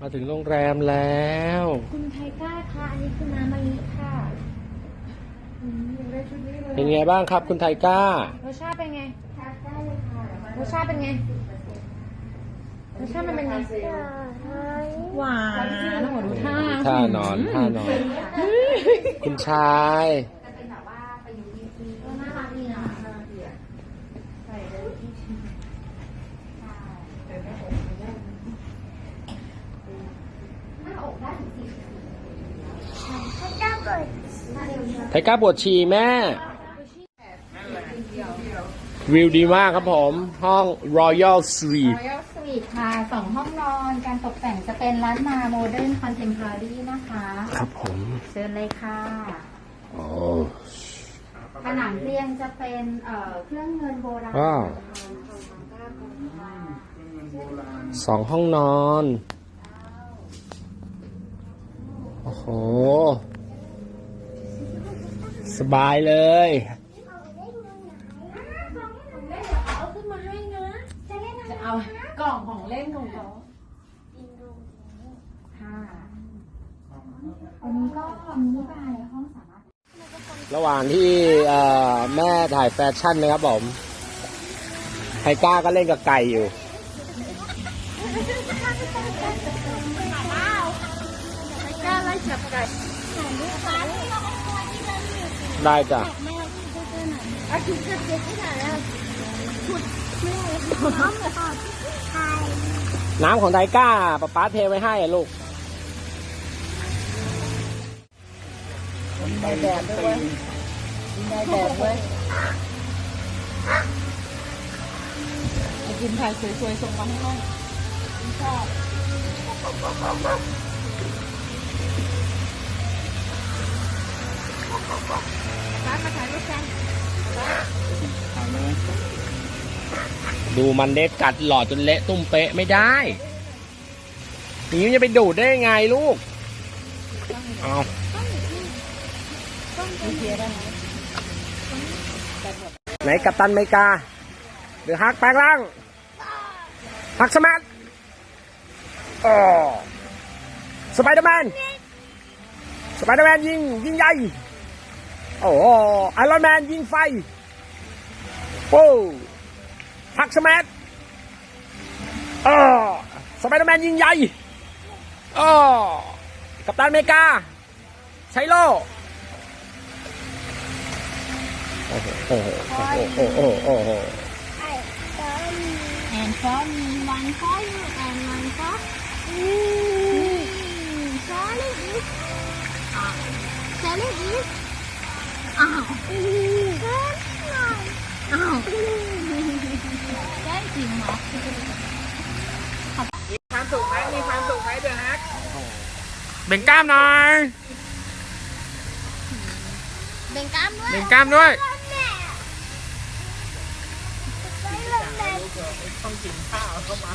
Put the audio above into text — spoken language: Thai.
มาถึงโรงแรมแล้ว คุณไทก้าค่ะ อันนี้คือน้ำมะลิค่ะอืมยังได้ชุดนี้เลยเป็นไงบ้างครับ คุณไทก้า รสชาติเป็นไงรสชาติเป็นไง รสชาติมันเป็นไง หวานโอ้โหดูท่าท่านอนท่านอน คุณชาย น่ารักดีนะ ไทก้าปวดฉี่แม่ วิวดีมากครับผม ห้อง Royal Suite รอยัลสวีทค่ะสองห้องนอน การตกแต่งจะเป็นร้านนาโมเดิร์นคอนเทมพอรี่นะคะ ครับผมเชิญเลยค่ะโอ้ผนังเตียงจะเป็นเอ่อเครื่องเงินโบราณว้าว สองห้องนอน โอ้โห สบายเลยเอาขึ้นมาให้นะจะเล่นอะไรจะเอากล่องของเล่นของเขาค่ะวันนี้ก็มีนิบายในห้องสามารถระหว่างที่เอ่อแม่ถ่ายแฟชั่นนะครับผมไทก้าก็เล่นกับไก่อยู่กล้าไล่จับไก่ ได้จ้ะอาทิตย์จะเจ็บที่ไหนอะขุดไม่ได้ใช่น้ำของไทก้าป๊าป๊าเทไว้ให้ลูกได้แบบด้วยได้แบบด้วยกินถ่ายสวยๆส่งมาให้ห้องชอบ ดูมันเด็ดกัดหลอดจนเละตุ้มเป๊ะไม่ได้อย่างนี้จะไปดูดได้ยังไงลูก เอาไหนกัปตันเมกาหรือฮักแปลงร่างฮักสมาร์ทอ๋อสไปเดอร์แมน สไปเดอร์แมนยิงยิงใหญ่ โอ้ไอรอนแมนยิงไฟโอ้ ฮักสมาร์ทอ๋อสไปเดอร์แมนยิงใหญ่อ๋อกัปตันอเมริกาใช้โล่โอ้โหโอ้โหโอ้โหโอ้โหโอ้โห and for me one for you and one for me Charlie is Charlie is อ้าวอ้าวได้ จริงเหรอความสุขไหมมีความสุขไหมเดอะฮักเบ่งกล้ามหน่อยเบ่งกล้ามด้วยเบ่งกล้ามด้วยต้องกินข้าวเข้ามา